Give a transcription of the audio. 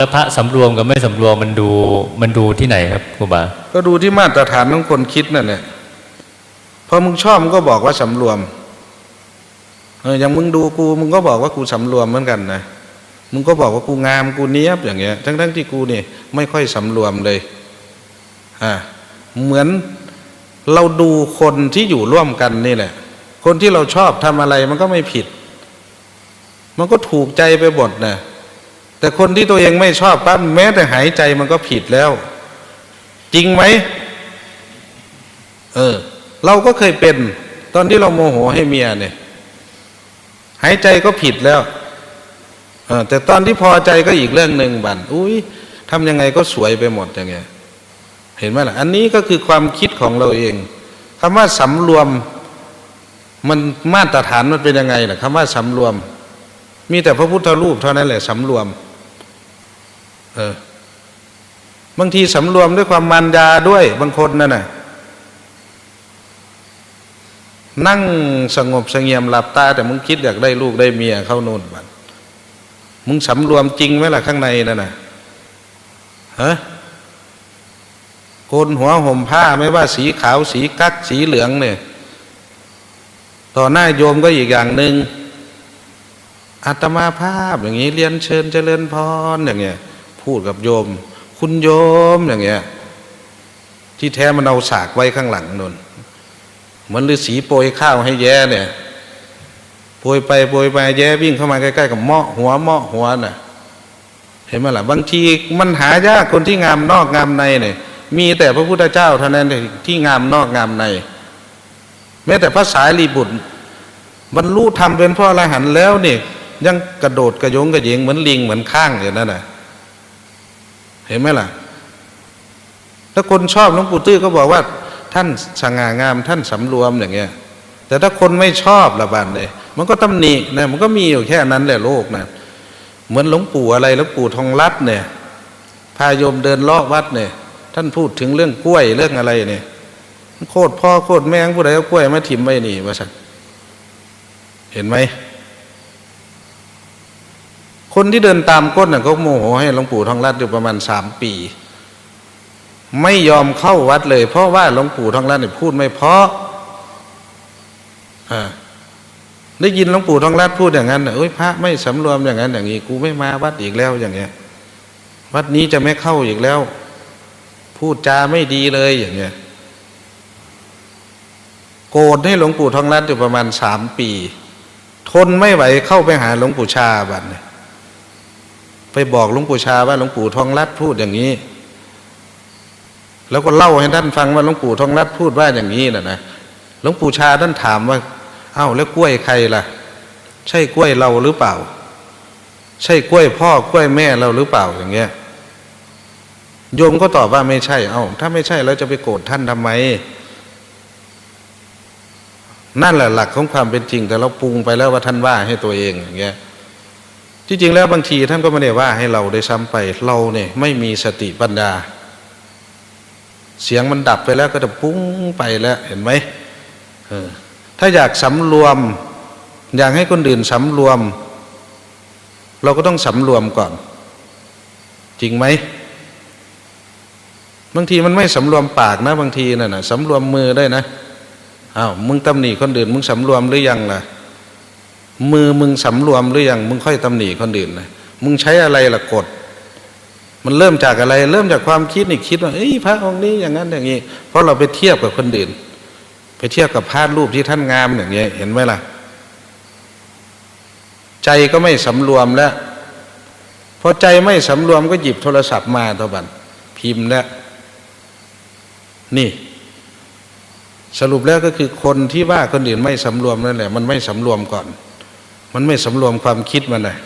แล้วพระสำรวมกับไม่สำรวมมันดูมันดูที่ไหนครับครูบา ก็ดูที่มาตรฐานของคนคิดนั่นแหละพอมึงชอบมึงก็บอกว่าสำรวมเอออย่างมึงดูกูมึงก็บอกว่ากูสำรวมเหมือนกันนะมึงก็บอกว่ากูงามกูเนี้ยบอย่างเงี้ย ทั้งทั้งๆที่กูเนี่ยไม่ค่อยสำรวมเลยอ่าเหมือนเราดูคนที่อยู่ร่วมกันนี่แหละ คนที่เราชอบทำอะไรมันก็ไม่ผิด มันก็ถูกใจไปหมดนะ แต่คนที่ตัวเองไม่ชอบปั๊บแม้แต่หายใจมันก็ผิดแล้ว จริงไหมเออ เราก็เคยเป็น ตอนที่เราโมโหให้เมียเนี่ย หายใจก็ผิดแล้วอแต่ตอนที่พอใจก็อีกเรื่องหนึ่งบันอุ้ยทำยังไงก็สวยไปหมดอย่างเงี้ย เห็นไหมล่ะ อันนี้ก็คือความคิดของเราเองคำว่าสำรวม มันมาตรฐานมันเป็นยังไงล่ะคำว่าสำรวม มีแต่พระพุทธรูปเท่านั้นแหละสำรวม เออ บางทีสำรวมด้วยความมารยาด้วย บางคนนั่นน่ะ นั่งสงบสงเียมหลับตา แต่มึงคิดอยากได้ลูกได้เมียเข้านู่นบัดมึงสำรวมจริงไหมล่ะข้างในนั่นน่ะฮะโกนหัวห่มผ้าไม่ว่าสีขาวสีกั๊กสีเหลืองเนี่ย ต่อหน้าโยมก็อีกอย่างหนึ่งอาตมาภาพอย่างนี้เรียนเชิญเจริญพรอย่างเงี้ย พูดกับโยม คุณโยมอย่างเงี้ย ที่แท้มันเอาสากไว้ข้างหลังนนเหมือนฤาษีโปรยข้าวให้แย่เนี่ยโปรยไปโปรยไปแย่วิ่งเข้ามาใกล้ๆกับเมาะหัวเมาะหัวน่ะ เห็นไหมล่ะบางทีมันหายากคนที่งามนอกงามในเนี่ยมีแต่พระพุทธเจ้าเท่านั้นที่งามนอกงามใน แม้แต่พระสายรีบุตรบรรลุธรรมเป็นพ่ออรหันต์แล้วเนี่ยยังกระโดดกระโยงกระเยงเหมือนลิงเหมือนข้างอย่างนั้นน่ะ เห็นไหมล่ะ ถ้าคนชอบหลวงปู่ตื้อก็บอกว่า ท่านสง่างามท่านสำรวมอย่างเงี้ย แต่ถ้าคนไม่ชอบละบันเลยมันก็ตำหนินะมันก็มีอยู่แค่นั้นแหละโลกนะเหมือนหลวงปู่อะไรหลวงปู่ทองรัตเนี่ย พาโยมเดินเลาะวัดเนี่ย ท่านพูดถึงเรื่องกล้วยเรื่องอะไรเนี่ยโคตรพ่อโคตรแม่งผู้ใดเอากล้วยมาถิ่มไว้นี่ว่าสักเห็นไหม คนที่เดินตามก้นน่ะเขาโมโหให้หลวงปู่ทองรัตน์อยู่ประมาณสามปี ไม่ยอมเข้าวัดเลย เพราะว่าหลวงปู่ทองรัตน์เนี่ยพูดไม่เพราะอ่าได้ยินหลวงปู่ทองรัตน์พูดอย่างนั้นน่ะเอ้ยพระไม่สำรวมอย่างนั้น อย่างนี้กูไม่มาวัดอีกแล้วอย่างเงี้ย วัดนี้จะไม่เข้าอีกแล้ว พูดจาไม่ดีเลยอย่างเงี้ยโกรธให้หลวงปู่ทองรัตน์อยู่ประมาณสามปี ทนไม่ไหวเข้าไปหาหลวงปู่ชาบัดเนี่ย ไปบอกหลวงปู่ชาว่าหลวงปู่ทองรัตพูดอย่างนี้ แล้วก็เล่าให้ท่านฟังว่าหลวงปู่ทองรัตพูดว่าอย่างนี้นะนะหลวงปู่ชาท่านถามว่า เอ้าแล้วกล้วยใครล่ะ ใช่กล้วยเราหรือเปล่า ใช่กล้วยพ่อกล้วยแม่เราหรือเปล่าอย่างเงี้ยโยมก็ตอบว่าไม่ใช่ เอ้า ถ้าไม่ใช่แล้วจะไปโกรธท่านทำไม นั่นแหละหลักของความเป็นจริง แต่เราปรุงไปแล้วว่าท่านว่าให้ตัวเองอย่างเงี้ย ที่จริงแล้วบางทีท่านก็ไม่ได้ว่าให้เราได้ซ้ำไปเราเนี่ยไม่มีสติปัญญา เสียงมันดับไปแล้วก็จะปุ้งไปแล้วเห็นไหมออถ้าอยากสำรวม อยากให้คนอื่นสำรวม เราก็ต้องสำรวมก่อน จริงไหมบางทีมันไม่สำรวมปากนะ บางทีน่ะนะสำรวมมือได้นะอ้าวมึงตำหนิคนอื่นมึงสำรวมหรือยังล่ะ มือมึงสำรวมหรือยังมึงค่อยตำหนิคนอื่นนะมึงใช้อะไรล่ะกด มันเริ่มจากอะไร เริ่มจากความคิดนี่คิดว่าเอ้ยพระองค์นี้อย่างนั้นอย่างนี้ เพราะเราไปเทียบกับคนอื่น ไปเทียบกับพระรูปที่ท่านงามอย่างเงี้ยเห็นไหมล่ะ ใจก็ไม่สำรวมแล้วพอใจไม่สำรวมก็หยิบโทรศัพท์มาตบันพิมพ์แล้วนี่ สรุปแล้วก็คือคนที่ว่าคนอื่นไม่สำรวมนั่นแหละ มันไม่สำรวมก่อน มันไม่สำรวมความคิดมันเลย